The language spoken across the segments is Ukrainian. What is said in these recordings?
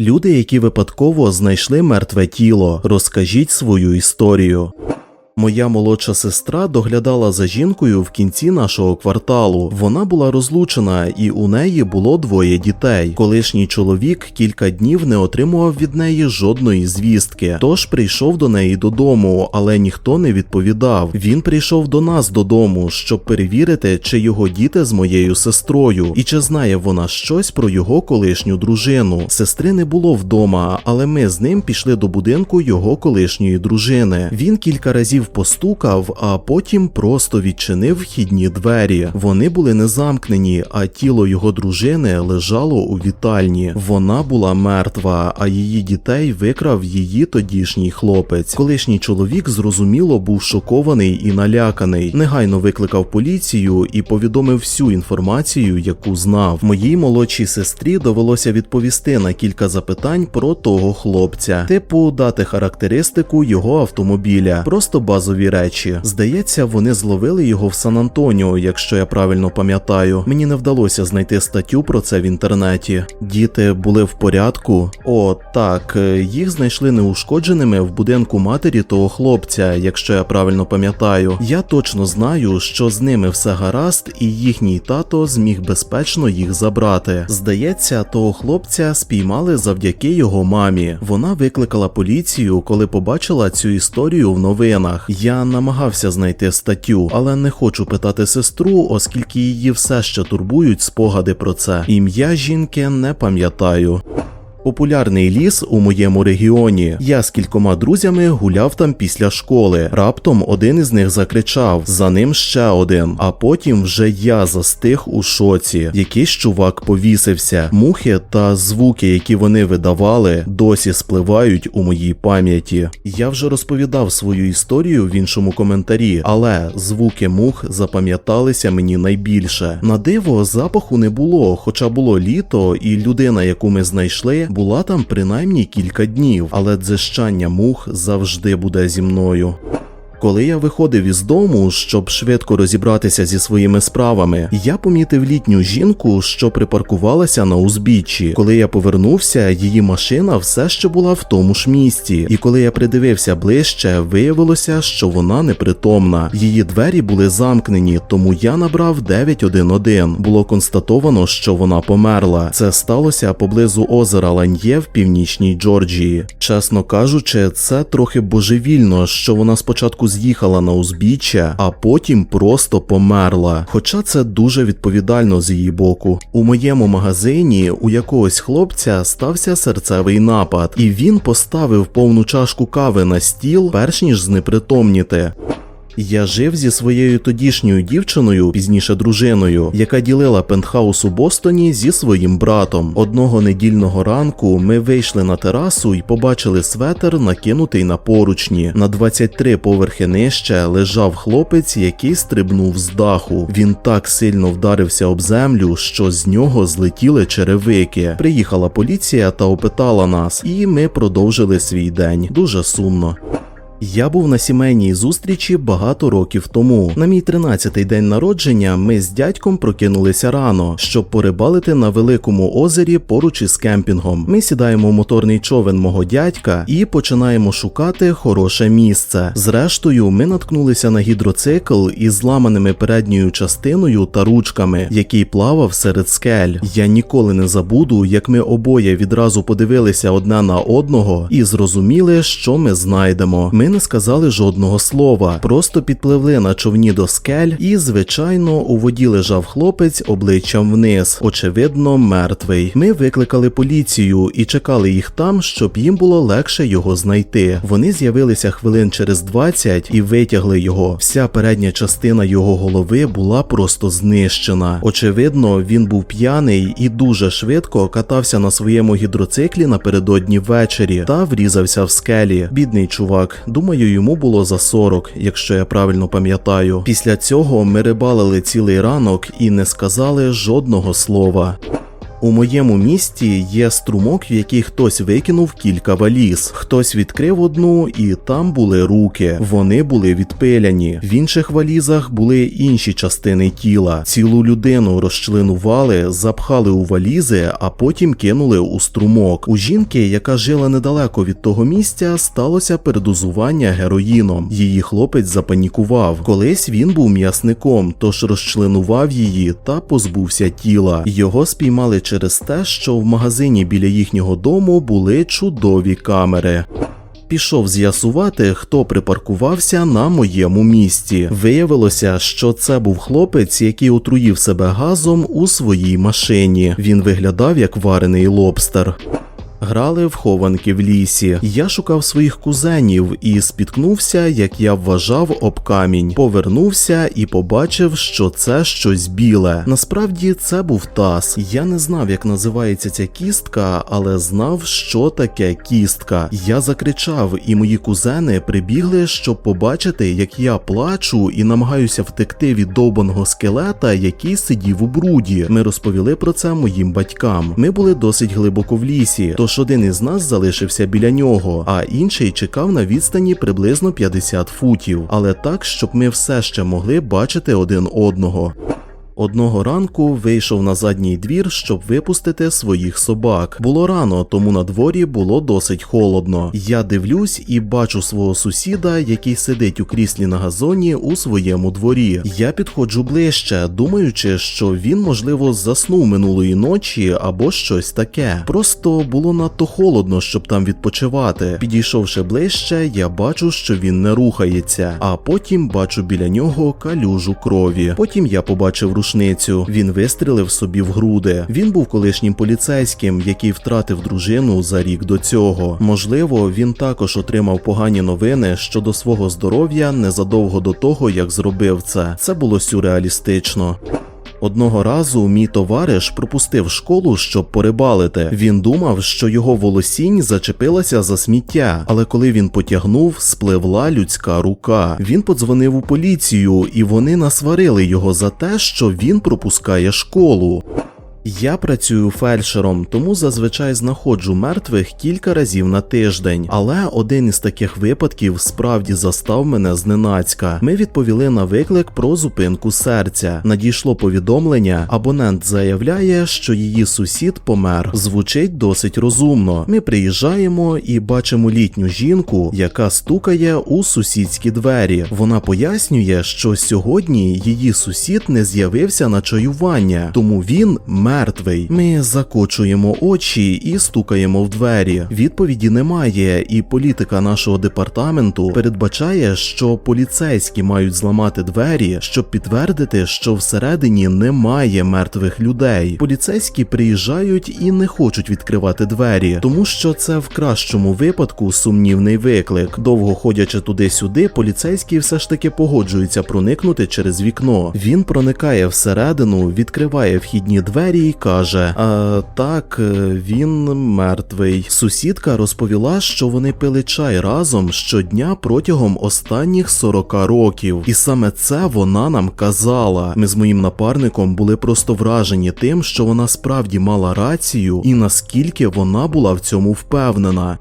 Люди, які випадково знайшли мертве тіло, розкажіть свою історію. Моя молодша сестра доглядала за жінкою в кінці нашого кварталу. Вона була розлучена, і у неї було двоє дітей. Колишній чоловік кілька днів не отримував від неї жодної звістки. Тож прийшов до неї додому, але ніхто не відповідав. Він прийшов до нас додому, щоб перевірити, чи його діти з моєю сестрою, і чи знає вона щось про його колишню дружину. Сестри не було вдома, але ми з ним пішли до будинку його колишньої дружини. Він кілька разів постукав, а потім просто відчинив вхідні двері. Вони були не замкнені, а тіло його дружини лежало у вітальні. Вона була мертва, а її дітей викрав її тодішній хлопець. Колишній чоловік зрозуміло був шокований і наляканий. Негайно викликав поліцію і повідомив всю інформацію, яку знав. Моїй молодшій сестрі довелося відповісти на кілька запитань про того хлопця, типу дати характеристику його автомобіля, просто базові речі. Здається, вони зловили його в Сан-Антоніо, якщо я правильно пам'ятаю. Мені не вдалося знайти статтю про це в інтернеті. Діти були в порядку. О, так, е, їх знайшли неушкодженими в будинку матері того хлопця, якщо я правильно пам'ятаю. Я точно знаю, що з ними все гаразд, і їхній тато зміг безпечно їх забрати. Здається, того хлопця спіймали завдяки його мамі. Вона викликала поліцію, коли побачила цю історію в новинах. Я намагався знайти статтю, але не хочу питати сестру, оскільки її все ще турбують спогади про це. Ім'я жінки не пам'ятаю. Популярний ліс у моєму регіоні. Я з кількома друзями гуляв там після школи. Раптом один із них закричав, за ним ще один. А потім вже я застиг у шоці. Якийсь чувак повісився. Мухи та звуки, які вони видавали, досі спливають у моїй пам'яті. Я вже розповідав свою історію в іншому коментарі, але звуки мух запам'яталися мені найбільше. На диво запаху не було, хоча було літо, і людина, яку ми знайшли, була там принаймні кілька днів, але дзижчання мух завжди буде зі мною. Коли я виходив із дому, щоб швидко розібратися зі своїми справами, я помітив літню жінку, що припаркувалася на узбіччі. Коли я повернувся, її машина все ще була в тому ж місці. І коли я придивився ближче, виявилося, що вона непритомна. Її двері були замкнені, тому я набрав 911. Було констатовано, що вона померла. Це сталося поблизу озера Ланьє в північній Джорджії. Чесно кажучи, це трохи божевільно, що вона спочатку з'їхала на узбіччя, а потім просто померла. Хоча це дуже відповідально з її боку. У моєму магазині у якогось хлопця стався серцевий напад, і він поставив повну чашку кави на стіл, перш ніж знепритомніти. Я жив зі своєю тодішньою дівчиною, пізніше дружиною, яка ділила пентхаус у Бостоні зі своїм братом. Одного недільного ранку ми вийшли на терасу і побачили светер, накинутий на поручні. На 23 поверхи нижче лежав хлопець, який стрибнув з даху. Він так сильно вдарився об землю, що з нього злетіли черевики. Приїхала поліція та опитала нас, і ми продовжили свій день. Дуже сумно. Я був на сімейній зустрічі багато років тому. На мій 13-й день народження ми з дядьком прокинулися рано, щоб порибалити на великому озері поруч із кемпінгом. Ми сідаємо в моторний човен мого дядька і починаємо шукати хороше місце. Зрештою, ми наткнулися на гідроцикл із зламаними передньою частиною та ручками, який плавав серед скель. Я ніколи не забуду, як ми обоє відразу подивилися одне на одного і зрозуміли, що ми знайдемо. Ми не сказали жодного слова, просто підпливли на човні до скель, і, звичайно, у воді лежав хлопець обличчям вниз, очевидно, мертвий. Ми викликали поліцію і чекали їх там, щоб їм було легше його знайти. Вони з'явилися хвилин через 20 і витягли його. Вся передня частина його голови була просто знищена. Очевидно, він був п'яний і дуже швидко катався на своєму гідроциклі напередодні ввечері та врізався в скелі. Бідний чувак. Думаю, йому було за 40, якщо я правильно пам'ятаю. Після цього ми рибалили цілий ранок і не сказали жодного слова. У моєму місті є струмок, в який хтось викинув кілька валіз. Хтось відкрив одну, і там були руки. Вони були відпиляні. В інших валізах були інші частини тіла. Цілу людину розчленували, запхали у валізи, а потім кинули у струмок. У жінки, яка жила недалеко від того місця, сталося передозування героїном. Її хлопець запанікував. Колись він був м'ясником, тож розчленував її та позбувся тіла. Його спіймали через те, що в магазині біля їхнього дому були чудові камери. Пішов з'ясувати, хто припаркувався на моєму місці. Виявилося, що це був хлопець, який отруїв себе газом у своїй машині. Він виглядав як варений лобстер. Грали в хованки в лісі. Я шукав своїх кузенів і спіткнувся, як я вважав, об камінь. Повернувся і побачив, що це щось біле. Насправді це був таз. Я не знав, як називається ця кістка, але знав, що таке кістка. Я закричав, і мої кузени прибігли, щоб побачити, як я плачу і намагаюся втекти від довбаного скелета, який сидів у бруді. Ми розповіли про це моїм батькам. Ми були досить глибоко в лісі. Тож один із нас залишився біля нього, а інший чекав на відстані приблизно 50 футів, але так, щоб ми все ще могли бачити один одного. Одного ранку вийшов на задній двір, щоб випустити своїх собак. Було рано, тому на дворі було досить холодно. Я дивлюсь і бачу свого сусіда, який сидить у кріслі на газоні у своєму дворі. Я підходжу ближче, думаючи, що він, можливо, заснув минулої ночі або щось таке. Просто було надто холодно, щоб там відпочивати. Підійшовши ближче, я бачу, що він не рухається, а потім бачу біля нього калюжу крові. Потім я побачив рушницю. Він вистрілив собі в груди. Він був колишнім поліцейським, який втратив дружину за рік до цього. Можливо, він також отримав погані новини щодо свого здоров'я незадовго до того, як зробив це. Це було сюрреалістично. Одного разу мій товариш пропустив школу, щоб порибалити. Він думав, що його волосінь зачепилася за сміття, але коли він потягнув, спливла людська рука. Він подзвонив у поліцію, і вони насварили його за те, що він пропускає школу. Я працюю фельдшером, тому зазвичай знаходжу мертвих кілька разів на тиждень. Але один із таких випадків справді застав мене зненацька. Ми відповіли на виклик про зупинку серця. Надійшло повідомлення. Абонент заявляє, що її сусід помер. Звучить досить розумно. Ми приїжджаємо і бачимо літню жінку, яка стукає у сусідські двері. Вона пояснює, що сьогодні її сусід не з'явився на чаювання, тому він мертвий. Ми закочуємо очі і стукаємо в двері. Відповіді немає, і політика нашого департаменту передбачає, що поліцейські мають зламати двері, щоб підтвердити, що всередині немає мертвих людей. Поліцейські приїжджають і не хочуть відкривати двері, тому що це в кращому випадку сумнівний виклик. Довго ходячи туди-сюди, поліцейський все ж таки погоджується проникнути через вікно. Він проникає всередину, відкриває вхідні двері і каже: а, так, е, він мертвий. Сусідка розповіла, що вони пили чай разом щодня протягом останніх 40 років, і саме це вона нам казала. Ми з моїм напарником були просто вражені тим, що вона справді мала рацію, і наскільки вона була в цьому впевнена.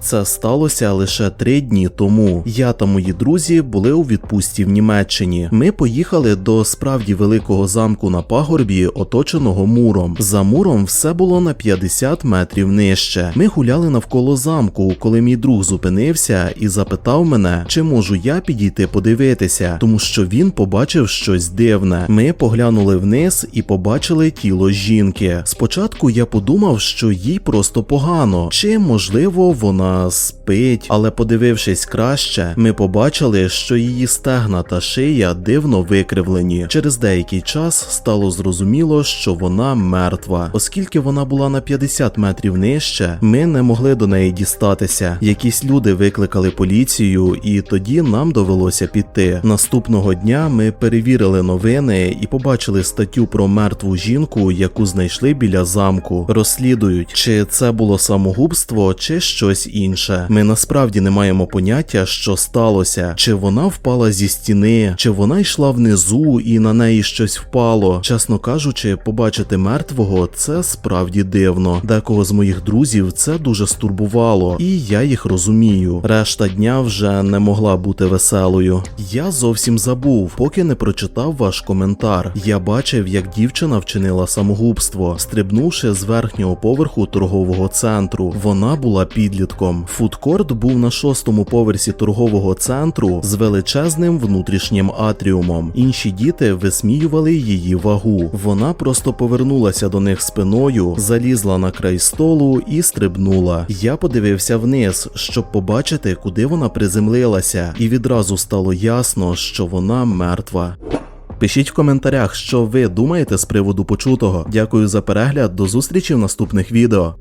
Це сталося лише три дні тому. Я та мої друзі були у відпустці в Німеччині. Ми поїхали до справді великого замку на пагорбі, оточеного муром. За муром все було на 50 метрів нижче. Ми гуляли навколо замку, коли мій друг зупинився і запитав мене, чи можу я підійти подивитися, тому що він побачив щось дивне. Ми поглянули вниз і побачили тіло жінки. Спочатку я подумав, що їй просто погано, чи можливо вона спить, але подивившись краще, ми побачили, що її стегна та шия дивно викривлені. Через деякий час стало зрозуміло, що вона мертва, оскільки вона була на 50 метрів нижче, ми не могли до неї дістатися. Якісь люди викликали поліцію, і тоді нам довелося піти. Наступного дня ми перевірили новини і побачили статтю про мертву жінку, яку знайшли біля замку. Розслідують, чи це було самогубство, чи щось. Ми насправді не маємо поняття, що сталося, чи вона впала зі стіни, чи вона йшла внизу і на неї щось впало. Чесно кажучи, побачити мертвого це справді дивно. Декого з моїх друзів це дуже стурбувало, і я їх розумію. Решта дня вже не могла бути веселою. Я зовсім забув, поки не прочитав ваш коментар. Я бачив, як дівчина вчинила самогубство, стрибнувши з верхнього поверху торгового центру. Вона була підлітком. Фудкорт був на шостому поверсі торгового центру з величезним внутрішнім атріумом. Інші діти висміювали її вагу. Вона просто повернулася до них спиною, залізла на край столу і стрибнула. Я подивився вниз, щоб побачити, куди вона приземлилася, і відразу стало ясно, що вона мертва. Пишіть в коментарях, що ви думаєте з приводу почутого. Дякую за перегляд, до зустрічі в наступних відео.